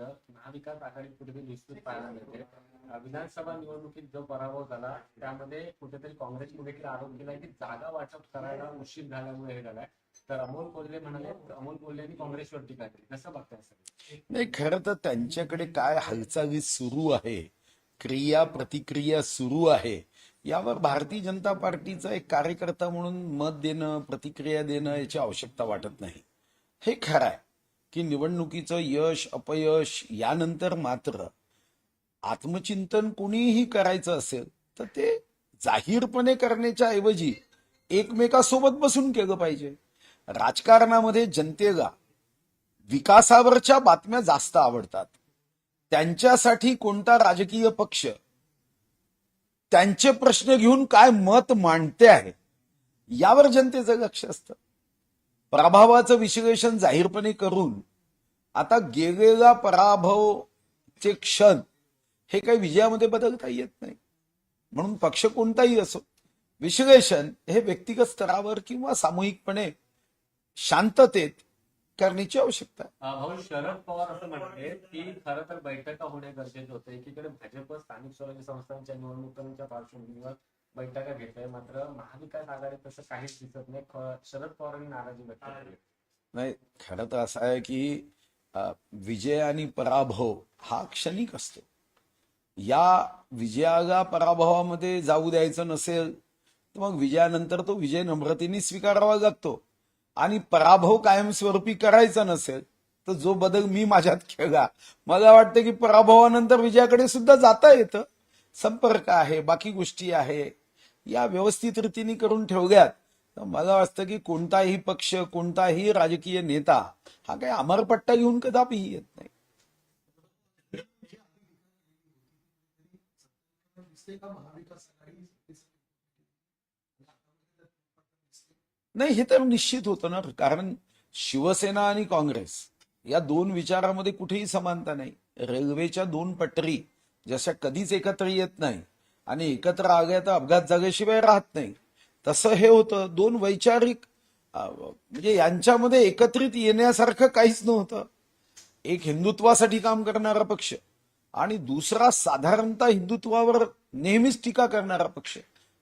महाविकास आघाडी कुठेतरी निश्चित पाहायला मिळते विधानसभा निवडणुकीत जो पराभव झाला त्यामध्ये कुठेतरी काँग्रेसने देखील आरोप केला की जागा वाटप करायला उशीर झाल्यामुळे हे झालाय. तर अमोल कोल्हे म्हणाले अमोल कोल्हेनी काँग्रेसवर टीका केली? कसं बघताय नाही खरं तर त्यांच्याकडे काय हालचाली सुरू आहे क्रिया प्रतिक्रिया सुरू आहे यावर भारतीय जनता पार्टीचा एक कार्यकर्ता म्हणून मत देणं प्रतिक्रिया देणं याची आवश्यकता वाटत नाही. हे खरं आहे. की निवडणुकीचं यश अपयश यानंतर मात्र आत्मचिंतन कुणीही करायचं असेल तर ते जाहीरपणे करण्याच्या ऐवजी एकमेकासोबत बसून केलं पाहिजे. राजकारणामध्ये जनतेला विकासावरच्या बातम्या जास्त आवडतात. त्यांच्यासाठी कोणता राजकीय पक्ष त्यांचे प्रश्न घेऊन काय मत मांडते आहे यावर जनतेचं लक्ष असतं. प्रभावाचं विश्लेषण जाहीरपणे करून आता गेलेला पराभवचे क्षण हे काही विजयामध्ये बदलता येत नाही. म्हणून पक्ष कोणताही असो विश्लेषण हे व्यक्तिगत स्तरावर किंवा सामूहिकपणे शांततेत करण्याची आवश्यकता. आहे भाऊ शरद पवार असं म्हणते की खर तर बैठका होणे गरजेचे होते. एकीकडे भाजप स्थानिक स्वराज्य संस्थांच्या निवडणुकांच्या पार्श्वभूमीवर बैठका घेत आहे मात्र महाविकास आघाडी तसं काहीच दिसत नाही. शरद पवारांनी नाराजी व्यक्त केली. नाही खरं तर असं आहे की विजय आणि पराभव हा क्षणिक असतो. या विजयाला पराभवामध्ये जाऊ द्यायचं नसेल तर मग विजयानंतर तो विजय नम्रतेने स्वीकारावा लागतो. आणि पराभव कायमस्वरूपी करायचा नसेल तर जो बदल मी माझ्यात खेळला मला वाटतं की पराभवानंतर विजयाकडे सुद्धा जाता येतं. संपर्क आहे बाकी गोष्टी आहे. या व्यवस्थित रीतीने करून ठेवल्यात. तर मला वाटतं की कोणताही पक्ष कोणताही राजकीय नेता हा काही अमरपट्टा घेऊन कदापि येत नाही. नाही हे तर निश्चित होतं ना कारण शिवसेना आणि काँग्रेस या दोन विचारामध्ये कुठेही समानता नाही. रेल्वेच्या दोन पटरी जशा कधीच एकत्र येत नाही आणि एकत्र आगे तर अपघात जागेशिवाय राहत नाही. तसं हे होतं. दोन वैचारिक म्हणजे यांच्यामध्ये एकत्रित येण्यासारखं काहीच नव्हतं. एक हिंदुत्वासाठी काम करणारा पक्ष आणि दुसरा साधारणतः हिंदुत्वावर नेहमीच टीका करणारा पक्ष.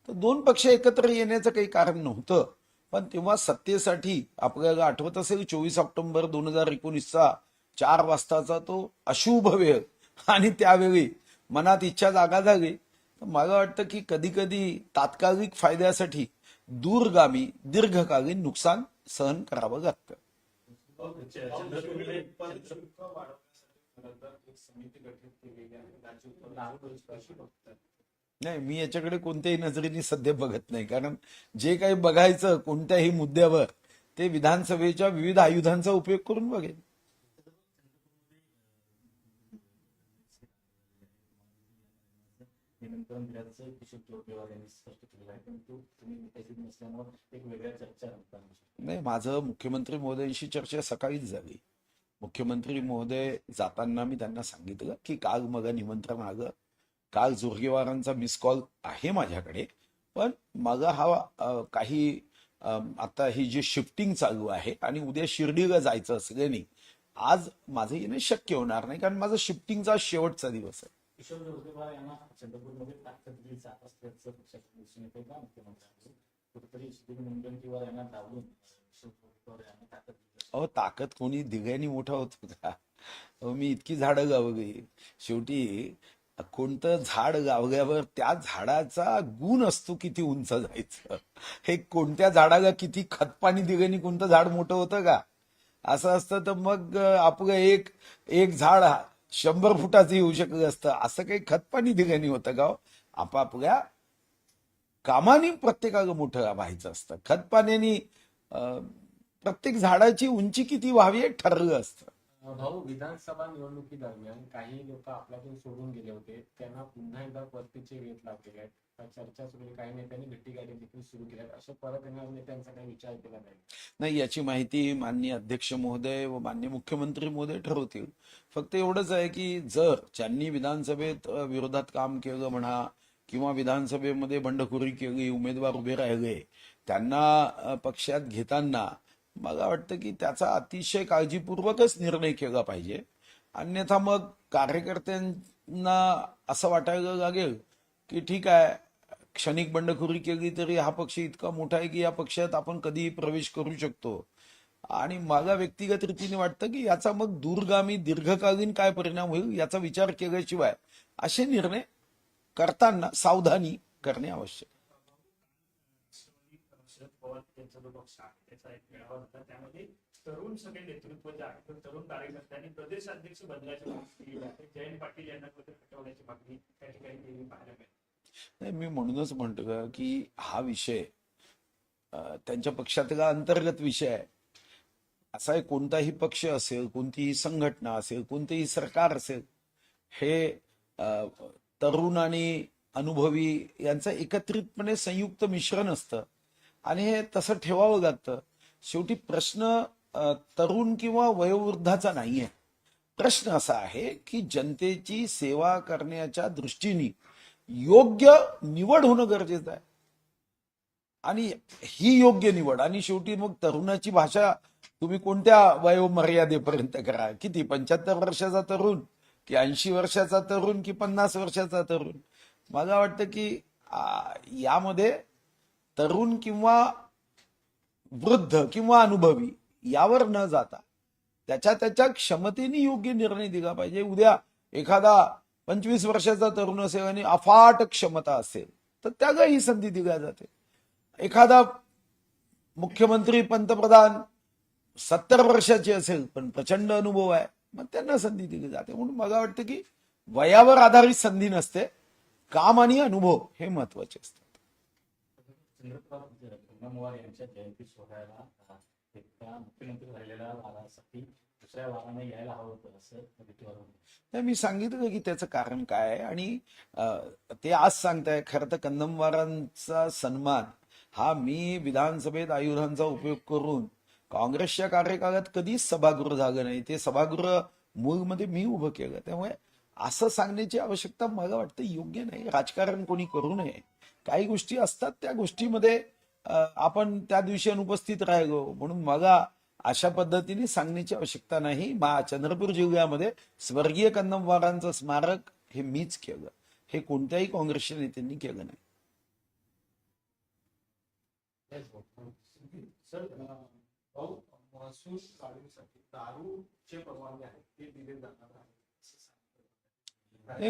तर दोन पक्ष एकत्र येण्याचं काही कारण नव्हतं. पण तेव्हा सत्तेसाठी आपल्याला आठवत असेल चोवीस ऑक्टोबर दोन हजार एकोणीसचा चार वाजताचा तो अशुभ वेळ. आणि त्यावेळी मनात इच्छा जागा झाली. तर मला वाटतं की कधी कधी तात्कालिक फायद्यासाठी दूरगामी दीर्घकालीन नुकसान सहन करावं लागतं. नाही मी याच्याकडे कोणत्याही नजरेने सध्या बघत नाही. कारण जे काही बघायचं कोणत्याही मुद्द्यावर ते विधानसभेच्या विविध आयुधांचा उपयोग करून बघेल नाही माझं मुख्यमंत्री महोदयांशी चर्चा सकाळीच झाली. मुख्यमंत्री महोदय जाताना मी त्यांना सांगितलं की काल मग निमंत्रण आलं. काल जोरगेवारांचा मिस कॉल आहे माझ्याकडे पण मग हा काही आता ही जी शिफ्टिंग चालू आहे आणि उद्या शिर्डीला जायचं असल्याने आज माझं येणं शक्य होणार नाही कारण माझा शिफ्टिंगचा शेवटचा दिवस आहे. किशोर जोरगेवार यांना चंद्रपूरमध्ये ताकद दिली जात असल्याचं पक्षाच्या दिसून येते का मुख्यमंत्र्यांकडून कुठेतरी सुधीर मुनगंटीवार यांना डावलून किशोर जोरगेवार यांना ताकद अहो ताकद कोणी दिघ्यानी मोठा होतो का अहो मी इतकी झाडं गावगी शेवटी कोणतं झाड गावग्यावर त्या झाडाचा गुण असतो किती उंच जायचं. हे कोणत्या झाडाला किती खतपाणी दिघ्यानी कोणतं झाड मोठं होतं का? असं असतं तर मग आपलं एक एक झाड शंभर फुटाचं येऊ शकत असतं. असं काही खतपाणी दिल्याने होतं गाव हो? आपापल्या कामाने प्रत्येकाला मोठं व्हायचं असतं. खतपाण्याने प्रत्येक झाडाची उंची किती व्हावी हे ठरलं असतं. भाऊ विधानसभा निवडणुकी दरम्यान काही लोक आपल्यातून सोडून गेले होते. त्यांना पुन्हा एकदा परतीचे वेध लागलेले आहेत. चर्चा सुरू काही नेत्यांनी भेटी गाडी देखील सुरू केल्या असं परत येणाऱ्या नेत्यांचा काही विचार केला नाही. नाही याची माहिती माननीय अध्यक्ष महोदय व मान्य मुख्यमंत्री महोदय ठरवतील. फक्त एवढंच आहे की जर ज्यांनी विधानसभेत विरोधात काम केलं म्हणा किंवा विधानसभेमध्ये बंडखोरी केली उमेदवार उभे राहिले त्यांना पक्षात घेताना मला वाटतं की त्याचा अतिशय काळजीपूर्वकच निर्णय केला पाहिजे. अन्यथा मग कार्यकर्त्यांना असं वाटायला लागेल की ठीक आहे क्षणिक बंडखोरी केली तरी हा पक्ष इतका मोठा आहे की या पक्षात आपण कधीही प्रवेश करू शकतो. आणि मला व्यक्तिगत रीतीने वाटतं की याचा मग दूरगामी दीर्घकालीन काय परिणाम होईल याचा विचार केल्याशिवाय असे निर्णय करताना सावधानी करणे आवश्यक पवार त्यांचा जो पक्ष आहे तरुण सगळे नेतृत्व जे आहे ते तरुण कार्यकर्त्यांनी प्रदेशाध्यक्ष बदलायची मागणी केली आहे जयंत पाटील यांना हटवण्याची मागणी त्या ठिकाणी केली पाहायला मिळते. नाही मी म्हणूनच म्हणतो का की हा विषय त्यांच्या पक्षातला अंतर्गत विषय आहे. असा कोणताही पक्ष असेल कोणतीही संघटना असेल कोणतेही सरकार असेल हे तरुण आणि अनुभवी यांचं एकत्रितपणे संयुक्त मिश्रण असतं. आणि हे तसं ठेवावं लागतं. शेवटी प्रश्न तरुण किंवा वयोवृद्धाचा नाहीये. प्रश्न असा आहे की जनतेची सेवा करण्याच्या दृष्टीने योग्य निवड होणं गरजेचं आहे. आणि ही योग्य निवड आणि शेवटी मग तरुणाची भाषा तुम्ही कोणत्या वयोमर्यादेपर्यंत करा? किती? पंच्याहत्तर वर्षाचा तरुण की ऐंशी वर्षाचा तरुण की पन्नास वर्षाचा तरुण? मला वाटतं की यामध्ये तरुण किंवा वृद्ध किंवा अनुभवी यावर न जाता त्याच्या त्याच्या क्षमतेने योग्य निर्णय दिला पाहिजे. उद्या एखादा पंचवीस वर्षाचा तरुण असेल आणि अफाट क्षमता असेल तर त्याला ही संधी दिल्या जाते. एखादा मुख्यमंत्री पंतप्रधान सत्तर वर्षाचे असेल पण प्रचंड अनुभव आहे मग त्यांना संधी दिली जाते. म्हणून मला वाटतं की वयावर आधारित संधी नसते काम आणि अनुभव हे महत्त्वाचे असतात. मुख्यमंत्री दुसऱ्या यायला हवं होतं असं नाही मी सांगितलं की त्याचं कारण काय आणि ते आज सांगताय खरं तर कंदमवारांचा सन्मान हा मी विधानसभेत आयुधांचा उपयोग करून काँग्रेसच्या कार्यकाळात कधीच सभागृह झालं नाही. ते सभागृह मूळमध्ये मी उभं केलं. त्यामुळे असं सांगण्याची आवश्यकता मला वाटतं योग्य नाही. राजकारण कोणी करू नये. काही गोष्टी असतात त्या गोष्टीमध्ये आपण त्या दिवशी अनुपस्थित राहिलो म्हणून मला अशा पद्धतीने सांगण्याची आवश्यकता नाही. मा चंद्रपूर जिल्ह्यामध्ये स्वर्गीय कंदमवारांचं स्मारक हे मीच केलं. हे कोणत्याही काँग्रेसच्या नेत्यांनी केलं नाही.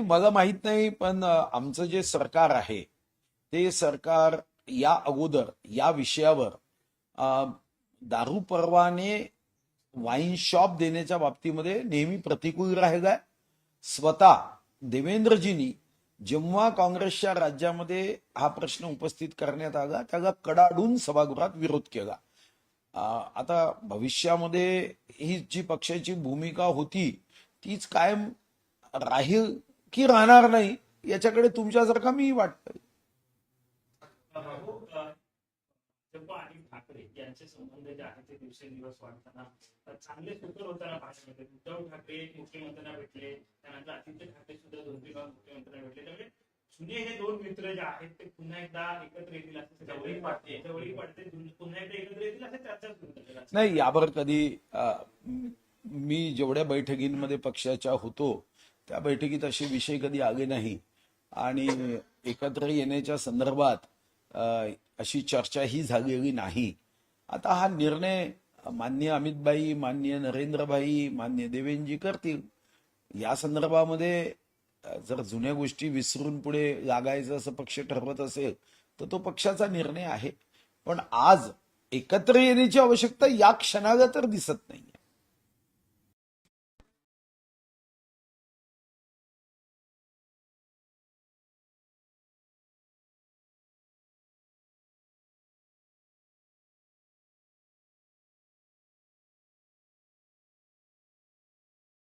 मला माहीत नाही पण आमचं जे सरकार आहे ते सरकार या अगोदर या विषयावर दारू परवाने वाईन शॉप देण्याच्या बाबतीमध्ये नेहमी प्रतिकूल राहिलाय. स्वतः देवेंद्रजींनी जेव्हा काँग्रेसच्या राज्यामध्ये हा प्रश्न उपस्थित करण्यात आला त्याला कडाडून सभागृहात विरोध केला. आता भविष्यामध्ये ही जी पक्षाची भूमिका होती तीच कायम राहील की राहणार नाही याच्याकडे तुमच्यासारखा मी वाटतोय. हो, ठाकरे यांचे संबंध जे आहेत ते दिवसेंदिवस वाढताना चांगले सुकर होताना भाषणामध्ये उद्धव ठाकरे मुख्यमंत्र्यांना भेटले त्यानंतर आदित्य ठाकरे सुद्धा दोन तीन मुख्यमंत्र्यांना भेटले. त्यामुळे जुने हे दोन मित्र जे आहेत ते पुन्हा एकदा एकत्र येतील असं जवळीक वाटते. जवळीक वाटते पुन्हा एकदा एकत्र येतील असं चर्चा नाही यावर कधी मी जेवढ्या बैठकींमध्ये पक्षाच्या होतो त्या बैठकीत असे विषय कधी आले नाही. आणि एकत्र येण्याच्या संदर्भात अशी चर्चा ही झालेली नाही. आता हा निर्णय मान्य अमितभाई मान्य नरेंद्रभाई मान्य देवेंजी करतील. या संदर्भामध्ये जर जुन्या गोष्टी विसरून पुढे लागायचं असं पक्ष ठरवत असेल तर तो पक्षाचा निर्णय आहे. पण आज एकत्र येण्याची आवश्यकता या क्षणाला तर दिसत नाही